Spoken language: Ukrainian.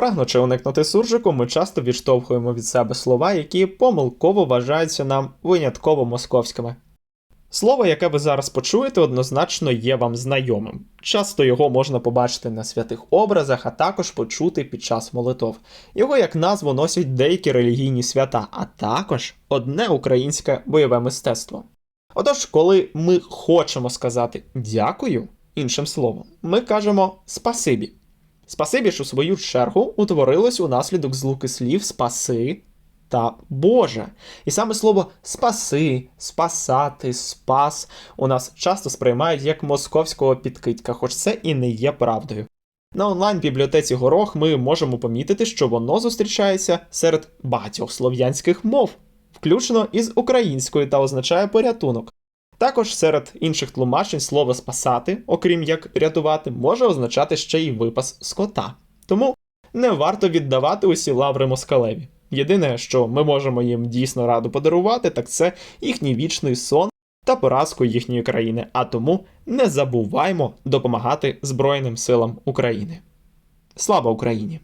Прагнучи уникнути суржику, ми часто відштовхуємо від себе слова, які помилково вважаються нам винятково московськими. Слово, яке ви зараз почуєте, однозначно є вам знайомим. Часто його можна побачити на святих образах, а також почути під час молитов. Його як назву носять деякі релігійні свята, а також одне українське бойове мистецтво. Отож, коли ми хочемо сказати дякую іншим словом, ми кажемо спасибі. Спасибі ж у свою чергу утворилось унаслідок злуки слів спаси та Боже. І саме слово спаси, спасати, спас у нас часто сприймають як московського підкидька, хоч це і не є правдою. На онлайн-бібліотеці Горох ми можемо помітити, що воно зустрічається серед багатьох слов'янських мов, включно із українською та означає порятунок. Також серед інших тлумачень слово спасати, окрім як рятувати, може означати ще й випас скота. Тому не варто віддавати усі лаври москалеві. Єдине, що ми можемо їм дійсно раду подарувати, так це їхній вічний сон та поразку їхньої країни. А тому не забуваймо допомагати Збройним силам України. Слава Україні!